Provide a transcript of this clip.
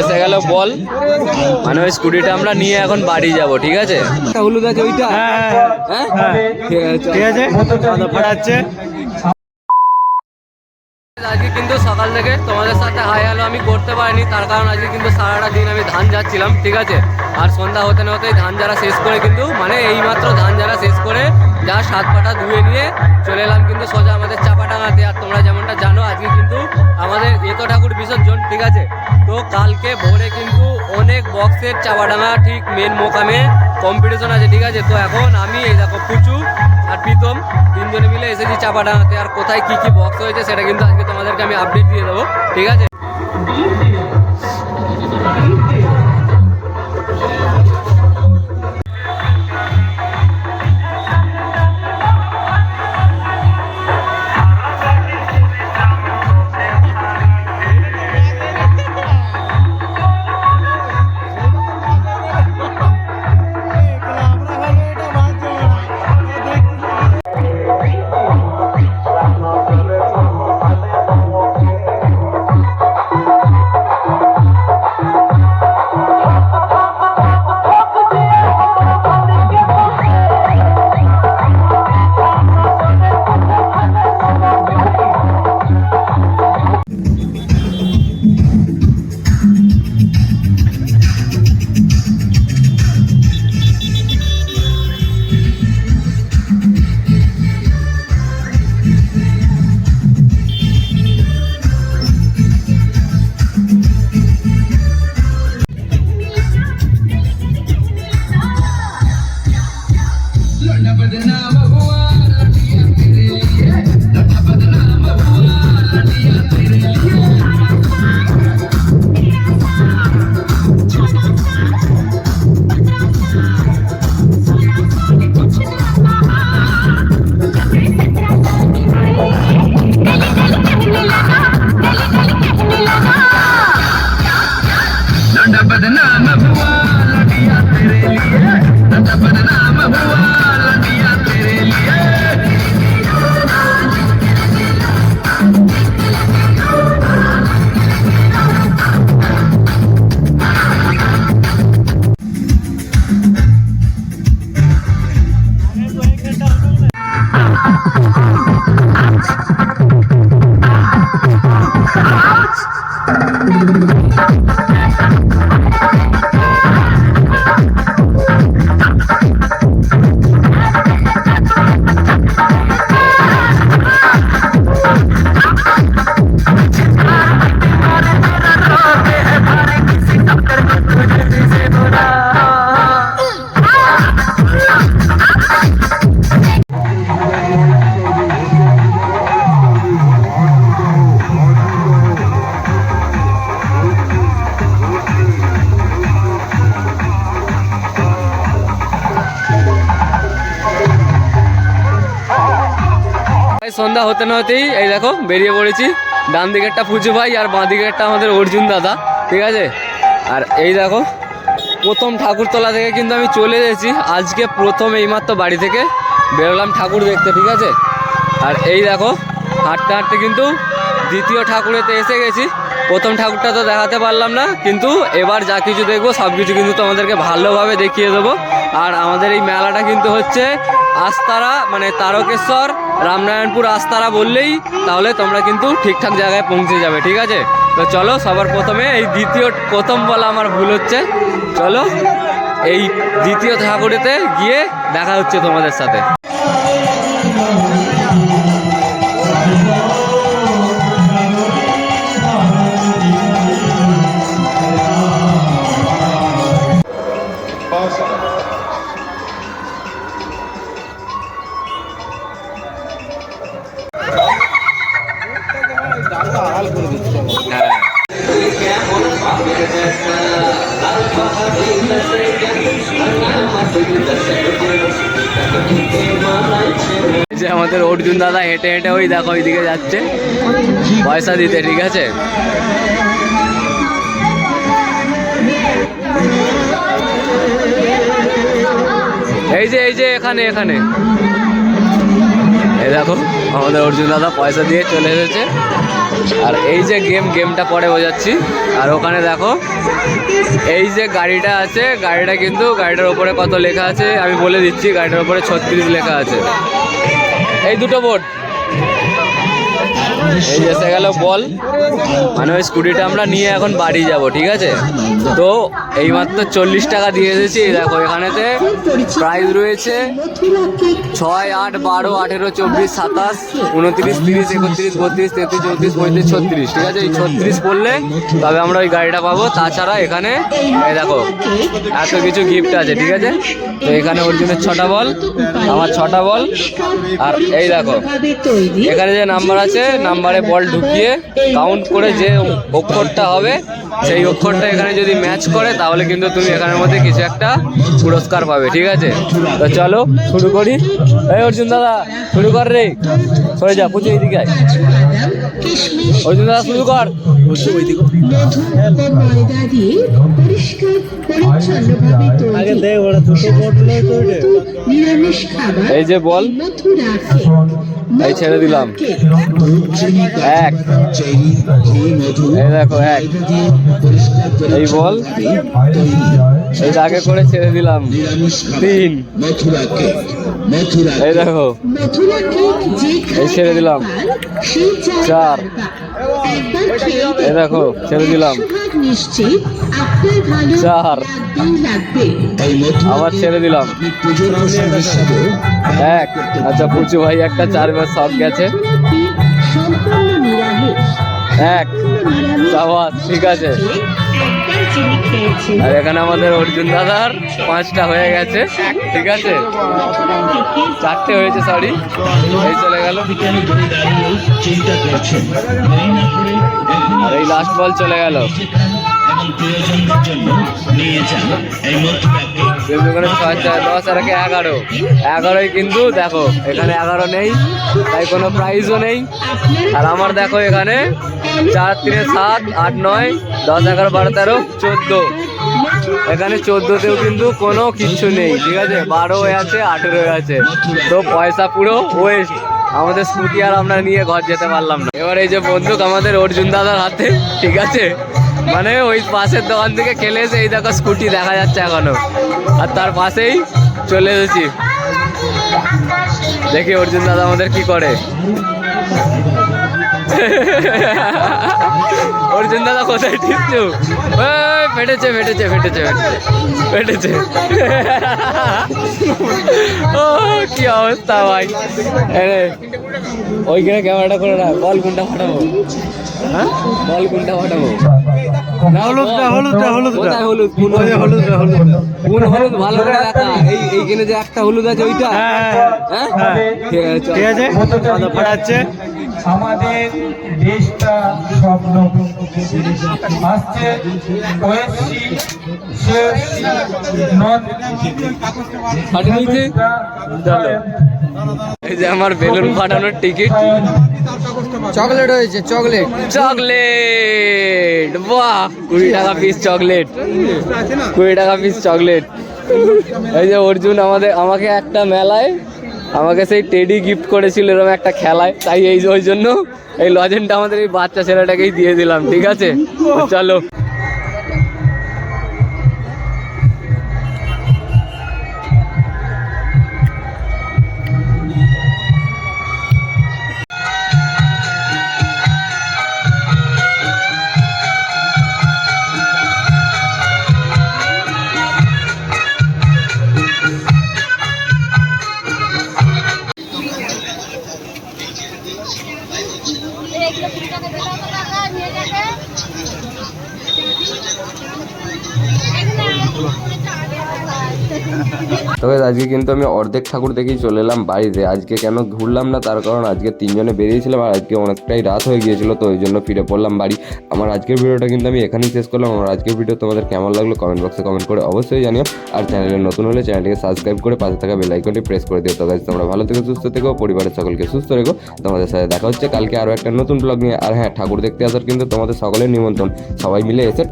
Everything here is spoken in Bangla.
এসে গেল বল। মানে ওই স্কুটিটা আমরা নিয়ে এখন বাড়ি যাব ঠিক আছে? হলুদ আছে ওইটা? হ্যাঁ ঠিক আছে ঠিক আছে? ফাটাচ্ছে। আজকে কিন্তু সকাল থেকে তোমাদের সাথে হাই হ্যালো আমি করতে পারিনি তার কারণ আজকে কিন্তু সারাটা দিন আমি ধান যাচ্ছিলাম ঠিক আছে? আর সন্ধ্যা হতে না হতেই ধান যারা শেষ করে কিন্তু মানে এইমাত্র ধান যারা শেষ করে যা সাত পাটা ধুয়ে নিয়ে চলে এলাম কিন্তু সোজা আমাদের চাপাডাঙ্গাতে। আর তোমরা যেমনটা জানো, আজকে কিন্তু আমাদের এত ঠাকুর বিসর্জন, ঠিক আছে? তো কালকে ভোরে কিন্তু অনেক বক্সের চাপাডাঙ্গা, ঠিক মেন মোকামে কম্পিটিশন আছে, ঠিক আছে? তো এখন আমি, এই দেখো, পুচু আর প্রীতম তিনজনে মিলে এসেছি চাপাডাঙ্গাতে। আর কোথায় কি কি বক্স হয়েছে সেটা কিন্তু আজকে তোমাদেরকে আমি আপডেট দিয়ে দেবো, ঠিক আছে? ভাই সন্ধ্যা হতে না হতেই এই দেখো বেরিয়ে পড়েছি। ডান দিকেরটা পুজো ভাই আর বাঁ দিকেরটা আমাদের অর্জুন দাদা, ঠিক আছে? আর এই দেখো, প্রথম ঠাকুরতলা থেকে কিন্তু আমি চলে এসেছি। আজকে প্রথম এইমাত্র বাড়ি থেকে বেরোলাম ঠাকুর দেখতে, ঠিক আছে? আর এই দেখো, হাঁটতে হাঁটতে কিন্তু দ্বিতীয় ঠাকুরেতে এসে গেছি। প্রথম ঠাকুরটা তো দেখাতে পারলাম না, কিন্তু এবার যা কিছু দেখব, সব কিছু কিন্তু তোমাদেরকে ভালোভাবে দেখিয়ে দেবো। আর আমাদের এই মেলাটা কিন্তু হচ্ছে আস্তারা মানে তারকেশ্বর রামনারায়ণপুর আস্তারা বললেই তাহলে তোমরা কিন্তু ঠিকঠাক জায়গায় পৌঁছে যাবে, ঠিক আছে? তো চলো, সবার প্রথমে এই দ্বিতীয়, প্রথম বলা আমার ভুল হচ্ছে। চলো, এই দ্বিতীয় ঠাকুরেতে গিয়ে দেখা হচ্ছে তোমাদের সাথে। যে আমাদের অর্জুন দাদা হেঁটে হেঁটে ওই দেখো ওইদিকে যাচ্ছে। পয়সা দিতে, ঠিক আছে? এই যে এই যে, এখানে এখানে। এই দেখো, আমাদের অর্জুন দাদা পয়সা দিয়ে চলে এসেছে। আর এই যে গেম, গেমটা পরে বোঝাচ্ছি। আর ওখানে দেখো, এই যে গাড়িটা আছে, গাড়িটা কিন্তু গাড়িটার ওপরে কত লেখা আছে, আমি বলে দিচ্ছি, গাড়িটার ওপরে ছত্রিশ লেখা আছে। এই দুটো বোর্ড। এই এসে গেল বল। মানে ওই স্কুটিটা আমরা নিয়ে এখন বাড়ি যাব, ঠিক আছে? তো এইমাত্র চল্লিশ টাকা দিয়ে এসেছি। দেখো, এখানেতে প্রাইস রয়েছে ছয়, আট, বারো, আঠেরো, চব্বিশ, সাতাশ, উনত্রিশ, তিরিশ, একত্রিশ, বত্রিশ, তেত্রিশ, চৌত্রিশ, পঁয়ত্রিশ, ছত্রিশ, ঠিক আছে? এই ছত্রিশ পড়লে তবে আমরা ওই গাড়িটা পাবো। তাছাড়া এখানে, এই দেখো, এত কিছু গিফট আছে, ঠিক আছে? তো এখানে অর্জুনের ছটা বল, আমার ছটা বল। আর এই দেখো, এখানে যে নাম্বার আছে নাম্বারে বল ঢুকিয়ে কাউন্ট করে যে অক্ষরটা হবে সেই অক্ষরটা এখানে যদি ম্যাচ করে তাহলে কিন্তু তুমি এখানের মধ্যে কিছু একটা পুরস্কার পাবে ঠিক আছে? তো চলো শুরু করি। এই অর্জুন দাদা শুরু কর রে। সরে যা পুজো এইদিকে। অর্জুন দাদা শুরু কর। এই যে বল। এই ছেড়ে দিলাম। এক। এই দেখো, এক। এই বল। এই আগে করে ছেড়ে দিলাম। তিন। এই দেখো। এই ছেড়ে দিলাম। চার। এই দেখো, ছেড়ে দিলাম। নিশ্চিত আপনার ভালো চার। লাগবে। আবার ছেড়ে দিলাম। এক আচ্ছা পুচু ভাই একটা চার মাস শখ গেছে। এক সাবাস ঠিক আছে। আর এখানে আমাদের অর্জুন দাদার পাঁচটা হয়ে গেছে। ঠিক আছে? চারটে হয়েছে সরি এই চলে গেল। আর এই লাস্ট বল চলে গেল। এবং প্রিয়জনদের জন্য নিয়ে যান এই কিন্তু এখানে ছয় চার দশ আর এগারো। এগারোই কিন্তু দেখো, এখানে এগারো নেই, তাই কোনো প্রাইজও নেই। আর আমার দেখো এখানে চার, তিনে সাত, আট, নয়, দশ, এগারো, বারো, তেরো, চোদ্দ। এখানে চোদ্দোতেও কিন্তু কোনো কিচ্ছু নেই, ঠিক আছে? বারো আছে, আঠেরো আছে। তো পয়সা পুরো ওয়েস্ট আমাদের স্কুটি আর আমরা নিয়ে ঘর যেতে পারলাম না। এবার এই যে বন্দুক আমাদের অর্জুন দাদার হাতে, ঠিক আছে? মানে ওই পাশের দোকান থেকে খেলে এসে এই দেখো স্কুটি দেখা যাচ্ছে এখনও। আর তার পাশেই চলে এসেছি। দেখি অর্জুন দাদা আমাদের কি করে। অর্জুন দাদা কোথায় টিপছু ফেটেছে ফেটেছে ফেটেছে ফেটেছে ফেটেছে। ও, কি অবস্থা ভাই। ওইখানে ক্যামেরাটা করে না বল কোনটা ফাটাবো? হ্যাঁ? বল কোনটা ফাটাবো? হলুদটা, হলুদটা, হলুদ? কোন হলুদটা। কোন হলুদ? ভালো করে এই এইখানে যে একটা হলুদ আছে ওইটা? হ্যাঁ, হ্যাঁ হ্যাঁ। ঠিক আছে ফাটাচ্ছে আমাদের দেশটা স্বপ্ন। আসছে নন এই যে আমার বেলুন ফাটানোর টিকিট। চকলেট হয়েছে চকলেট। চকলেট! বাহ! কুড়ি টাকা পিস চকলেট কুড়ি টাকা পিস চকলেট এই যে অর্জুন আমাদের, আমাকে একটা মেলায়, আমাকে সেই টেডি গিফট করেছিল এরকম একটা খেলায়। তাই এই, ওই জন্য এই লজেনটা আমাদের এই বাচ্চা ছেলেটাকেই দিয়ে দিলাম, ঠিক আছে? তো চলো তবে আজকে কিন্তু আমি অর্ধেক ঠাকুর দেখেই চলে এলাম বাড়িতে। আজকে কেন ঘুরলাম না? তার কারণ আজকে তিনজনে বেরিয়েছিলাম আর আজকে অনেকটাই রাত হয়ে গিয়েছিল তো ওই জন্য ফিরে পড়লাম বাড়ি। আমার আজকের ভিডিওটা কিন্তু আমি এখানেই শেষ করলাম। আমার আজকের ভিডিও তোমাদের কেমন লাগল কমেন্ট বক্সে কমেন্ট করে অবশ্যই জানিও। আর চ্যানেলে নতুন হলে চ্যানেলটিকে সাবস্ক্রাইব করে পাশে থাকা বেল আইকনটি প্রেস করে দিও। তো guys, তোমরা ভালো থেকো সুস্থ থেকো পরিবারের সকলকে সুস্থ রেখো। তোমাদের সাথে দেখা হচ্ছে কালকে আরও একটা নতুন ব্লগ নিয়ে। আর হ্যাঁ ঠাকুর দেখতে আসার কিন্তু তোমাদের সকলের নিমন্ত্রণ। সবাই মিলে এসে